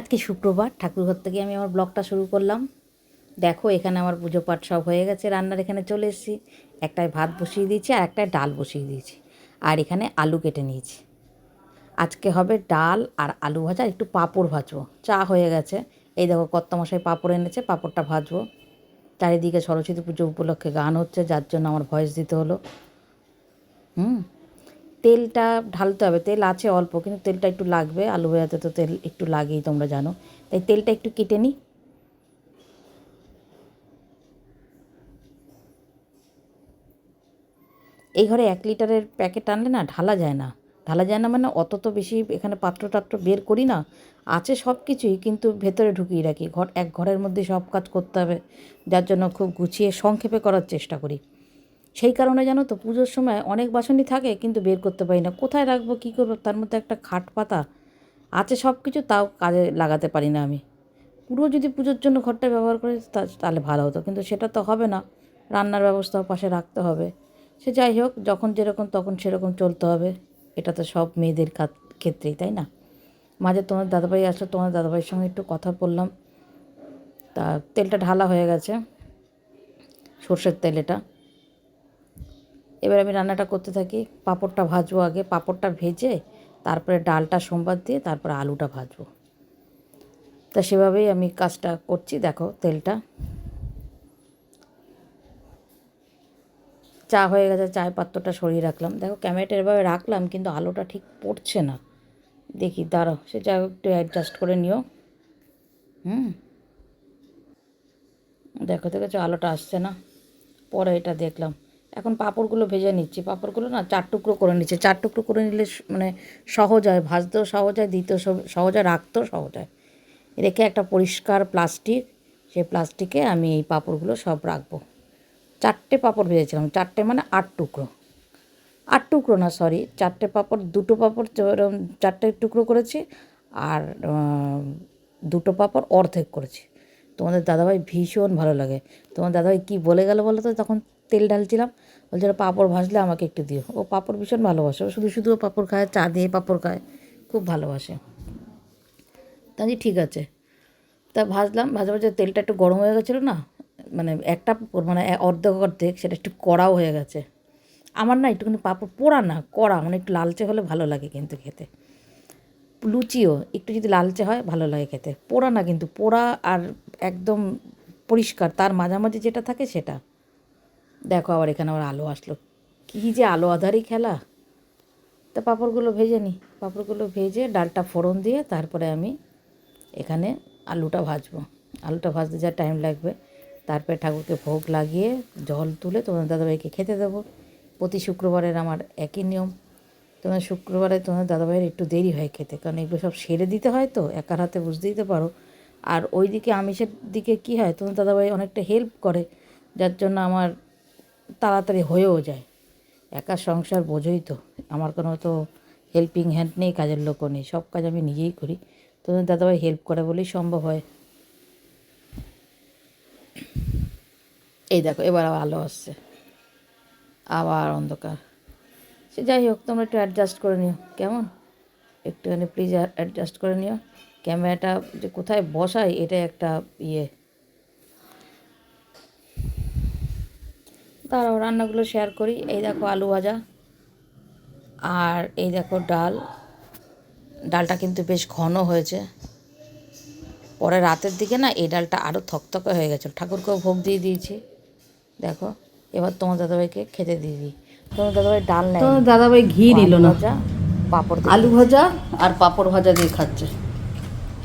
আজকে শুক্রবার, ঠাকুরঘর থেকে আমি আমার ব্লগটা শুরু করলাম। দেখো, এখানে আমার পুজো পাঠ সব হয়ে গেছে, রান্নার এখানে চলে এসেছি। একটায় ভাত বসিয়ে দিয়েছি আর একটায় ডাল বসিয়ে দিয়েছি। আর এখানে আলু কেটে নিয়েছি। আজকে হবে ডাল আর আলু ভাজা, একটু পাঁপড় ভাজবো। চা হয়ে গেছে। এই দেখো, কর্তামশাই পাঁপড় এনেছে, পাঁপড়টা ভাজবো। চারিদিকে সরস্বতী পুজো উপলক্ষে গান হচ্ছে, যার জন্য আমার ভয়েস দিতে হলো। হুম? তেলটা ঢালতে হবে, তেল আছে অল্প কিন্তু তেলটা একটু লাগবে, আলু ভাজাতে তো তেল একটু লাগেই তোমরা জানো। তাই তেলটা একটু কেটে নিই। এই ঘরে এক লিটারের প্যাকেট আনলে না ঢালা যায় না। ঢালা যায় না মানে অত তো বেশি এখানে পাত্র টাত্র বের করি না। আছে সব কিছুই কিন্তু ভেতরে ঢুকিয়ে রাখি। ঘর, এক ঘরের মধ্যে সব কাজ করতে হবে, যার জন্য খুব গুছিয়ে সংক্ষেপে করার চেষ্টা করি। সেই কারণে জানো তো পুজোর সময় অনেক বাসনই থাকে কিন্তু বের করতে পারি না। কোথায় রাখব, কী করব? তার মধ্যে একটা খাট পাতা আছে সব কিছু তাও কাজে লাগাতে পারি না আমি। পুরো যদি পুজোর জন্য ঘরটা ব্যবহার করে তাহলে ভালো হতো। কিন্তু সেটা তো হবে না। রান্নার ব্যবস্থাও পাশে রাখতে হবে। সে যাই হোক, যখন যেরকম তখন সেরকম চলতে হবে। এটা তো সব মেয়েদের ক্ষেত্রেই, তাই না? মাঝে তোমার দাদাভাই আসলো, তোমার দাদাভাইয়ের সঙ্গে একটু কথা বললাম। তা তেলটা ঢালা হয়ে গেছে, সর্ষের তেল এটা। এবার আমি রান্নাটা করতে থাকি। পাঁপড়টা ভাজবো আগে। পাঁপড়টা ভেজে তারপরে ডালটা সোমবার দিয়ে তারপরে আলুটা ভাজবো। তা সেভাবেই আমি কাজটা করছি। দেখো তেলটা। চা হয়ে গেছে, চায়ের পাত্রটা সরিয়ে রাখলাম। দেখো ক্যামেরাটা এভাবে রাখলাম, কিন্তু আলোটা ঠিক পড়ছে না। দেখি, দাঁড়াও, সে যা হোক একটু অ্যাডজাস্ট করে নিও। হুম। দেখো, দেখেছ, আলোটা আসছে না? পরে এটা দেখলাম। এখন পাঁপড়গুলো ভেজে নিচ্ছি। পাঁপড়গুলো না চার টুকরো করে নিচ্ছে। চার টুকরো করে নিলে মানে সহজ হয়, ভাজতেও সহজ হয়, দিতেও সহজ হয়, রাখতেও সহজ হয়। রেখে একটা পরিষ্কার প্লাস্টিক, সেই প্লাস্টিকে আমি এই পাঁপড়গুলো সব রাখব। চারটে পাঁপড় ভেজেছিলাম, চারটে মানে আট টুকরো। আট টুকরো না সরি চারটে পাঁপড়, দুটো পাঁপড় চারটে টুকরো করেছি আর দুটো পাঁপড় অর্ধেক করেছি। তোমাদের দাদাভাই ভীষণ ভালো লাগে। তোমার দাদাভাই কী বলে গেল বলো তো? তখন তেল ঢালছিলাম। বলছিল পাঁপড় ভাজলে আমাকে একটু দিও। ও পাঁপড় ভীষণ ভালোবাসে। ও শুধু শুধু পাঁপড় খায়, চা দিয়ে পাঁপড় খায়, খুব ভালোবাসে। তা আমি ঠিক আছে। তা ভাজলাম ভাজা ভাজা তেলটা একটু গরম হয়ে গেছিল না মানে একটা মানে অর্ধেক অর্ধেক, সেটা একটু কড়াও হয়ে গেছে। আমার না একটুখানি পাঁপড় পোড়া না, কড়া মানে একটু লালচে হলে ভালো লাগে কিন্তু খেতে। লুচিও, একটু যদি লালচে হয়, ভালো লাগে খেতে। পোড়া না কিন্তু, পোড়া আর একদম পরিষ্কার। তার মাঝামাঝি যেটা থাকে সেটা। দেখো আবার এখানে আবার আলো আসলো। কী যে আলো আধারই খেলা। তা পাঁপড়গুলো ভেজে নিই পাঁপড়গুলো ভেজে ডালটা ফোড়ন দিয়ে তারপরে আমি এখানে আলুটা ভাজবো। আলুটা ভাজতে যা টাইম লাগবে। তারপরে ঠাকুরকে ভোগ লাগিয়ে জল তুলে তোমাদের দাদাভাইকে খেতে দেবো। প্রতি শুক্রবারের আমার একই নিয়ম। তোমার শুক্রবারে তোমার দাদাভাইয়ের একটু দেরি হয় খেতে। কারণ এগুলো সব সেরে দিতে হয় তো। একার হাতে বুঝতেই তো পারো। আর ওই দিকে আমিষের দিকে কি হয়, তোমার দাদাভাই অনেকটা হেল্প করে, যার জন্য আমার তাড়াতাড়ি হয়েও যায়। একা সংসার বোঝোই তো, আমার কোনো তো হেল্পিং হ্যান্ড নেই, কাজের লোকও নেই, সব কাজ আমি নিজেই করি। তোমাদের দাদাভাই হেল্প করে বলেই সম্ভব হয়। এই দেখো, এবার আবার আলো আসছে, আবার অন্ধকার। সে যাই হোক, তোমরা একটু অ্যাডজাস্ট করে নিও, কেমন? একটুখানি প্লিজ অ্যাডজাস্ট করে নিও। ক্যামেরাটা যে কোথায় বসাই এটা একটা ইয়ে। দাঁড়াও রান্নাগুলো শেয়ার করি। এই দেখো আলু ভাজা আর এই দেখো ডাল। ডালটা কিন্তু বেশ ঘন হয়েছে। পরে রাতের দিকে না এই ডালটা আরও থকথকে হয়ে গেছে। ঠাকুরকেও ভোগ দিয়ে দিয়েছি। দেখো এবার তোমার দাদাভাইকে খেতে দিয়ে দিই। তোমার দাদাভাই ডাল নেয় তো দাদাভাই ঘি নিল না। ভাজা পাঁপড় আলু ভাজা আর পাঁপড় ভাজা দিয়ে খাচ্ছে।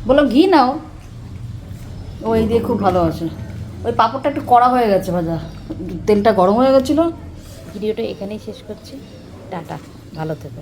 বলো ঘি নাও। ওই দিয়ে খুব ভালো আছে। ওই পাঁপড়টা একটু কড়া হয়ে গেছে ভাজা। তেলটা গরম হয়ে গেছিল। ভিডিওটা এখানেই শেষ করছি। টাটা। ভালো থেকো।